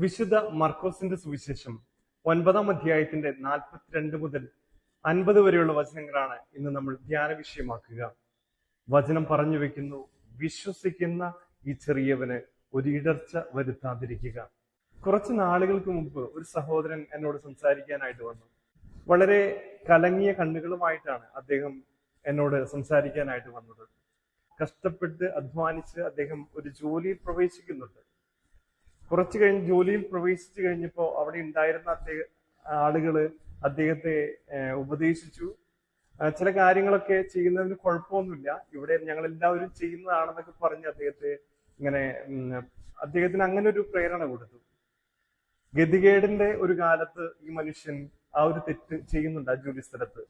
വിശുദ്ധ മർക്കോസിന്റെ സുവിശേഷം ഒൻപതാം അധ്യായത്തിന്റെ നാൽപ്പത്തിരണ്ട് മുതൽ അൻപത് വരെയുള്ള വചനങ്ങളാണ് ഇന്ന് നമ്മൾ ധ്യാന വിഷയമാക്കുക. വചനം പറഞ്ഞു വെക്കുന്നു വിശ്വസിക്കുന്ന ഈ ചെറിയവന് ഒരു ഇടർച്ച വരുത്താതിരിക്കുക. കുറച്ച് നാളുകൾക്ക് മുമ്പ് ഒരു സഹോദരൻ എന്നോട് സംസാരിക്കാനായിട്ട് വന്നു. വളരെ കലങ്ങിയ കണ്ണുകളുമായിട്ടാണ് അദ്ദേഹം എന്നോട് സംസാരിക്കാനായിട്ട് വന്നത്. കഷ്ടപ്പെട്ട് അധ്വാനിച്ച് അദ്ദേഹം ഒരു ജോലിയിൽ പ്രവേശിക്കുന്നുണ്ട്. കുറച്ചു കഴിഞ്ഞ് ജോലിയിൽ പ്രവേശിച്ചു കഴിഞ്ഞപ്പോൾ അവിടെ ഉണ്ടായിരുന്ന അദ്ദേഹം ആളുകൾ അദ്ദേഹത്തെ ഉപദേശിച്ചു. ചില കാര്യങ്ങളൊക്കെ ചെയ്യുന്നതിന് കുഴപ്പമൊന്നുമില്ല. ഇവിടെ ഞങ്ങൾ എല്ലാവരും ചെയ്യുന്നതാണെന്നൊക്കെ പറഞ്ഞ് അദ്ദേഹത്തെ ഇങ്ങനെ അദ്ദേഹത്തിന് അങ്ങനെ ഒരു പ്രേരണ കൊടുത്തു. ഗതികേടിന്റെ ഒരു കാലത്ത് ഈ മനുഷ്യൻ ആ ഒരു തെറ്റ് ചെയ്യുന്നുണ്ട് ആ ജോലി സ്ഥലത്ത്.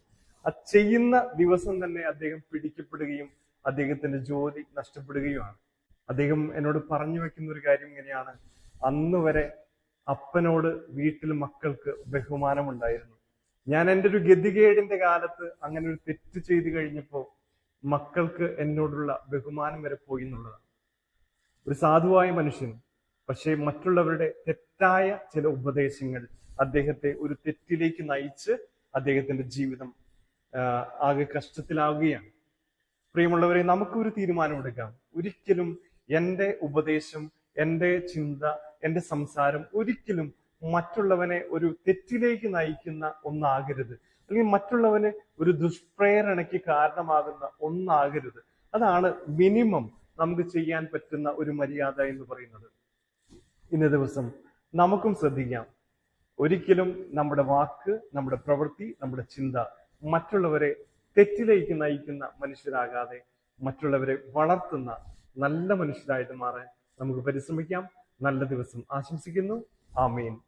ആ ചെയ്യുന്ന ദിവസം തന്നെ അദ്ദേഹം പിടിക്കപ്പെടുകയും അദ്ദേഹത്തിന്റെ ജോലി നഷ്ടപ്പെടുകയുമാണ്. അദ്ദേഹം എന്നോട് പറഞ്ഞു വെക്കുന്ന ഒരു കാര്യം ഇങ്ങനെയാണ്. അന്ന് വരെ അപ്പനോട് വീട്ടിൽ മക്കൾക്ക് ബഹുമാനമുണ്ടായിരുന്നു. ഞാൻ എന്റെ ഒരു ഗതികേടിന്റെ കാലത്ത് അങ്ങനെ ഒരു തെറ്റ് ചെയ്ത് കഴിഞ്ഞപ്പോൾ മക്കൾക്ക് എന്നോടുള്ള ബഹുമാനം വരെ പോയി എന്നുള്ളതാണ്. ഒരു സാധുവായ മനുഷ്യൻ പക്ഷേ മറ്റുള്ളവരുടെ തെറ്റായ ചില ഉപദേശങ്ങൾ അദ്ദേഹത്തെ ഒരു തെറ്റിലേക്ക് നയിച്ച് അദ്ദേഹത്തിന്റെ ജീവിതം ആകെ കഷ്ടത്തിലാവുകയാണ്. പ്രിയമുള്ളവരെ നമുക്കൊരു തീരുമാനമെടുക്കാം. ഒരിക്കലും എന്റെ ഉപദേശം എന്റെ ചിന്ത എന്റെ സംസാരം ഒരിക്കലും മറ്റുള്ളവനെ ഒരു തെറ്റിലേക്ക് നയിക്കുന്ന ഒന്നാകരുത്. അല്ലെങ്കിൽ മറ്റുള്ളവന് ഒരു ദുഷ്പ്രേരണയ്ക്ക് കാരണമാകുന്ന ഒന്നാകരുത്. അതാണ് മിനിമം നമുക്ക് ചെയ്യാൻ പറ്റുന്ന ഒരു മര്യാദ എന്ന് പറയുന്നത്. ഇന്ന ദിവസം നമുക്കും ശ്രദ്ധിക്കാം. ഒരിക്കലും നമ്മുടെ വാക്ക് നമ്മുടെ പ്രവൃത്തി നമ്മുടെ ചിന്ത മറ്റുള്ളവരെ തെറ്റിലേക്ക് നയിക്കുന്ന മനുഷ്യരാകാതെ മറ്റുള്ളവരെ വളർത്തുന്ന നല്ല മനുഷ്യരായിട്ട് മാറാൻ നമുക്ക് പരിശ്രമിക്കാം. നല്ല ദിവസം ആശംസിക്കുന്നു. ആമീൻ.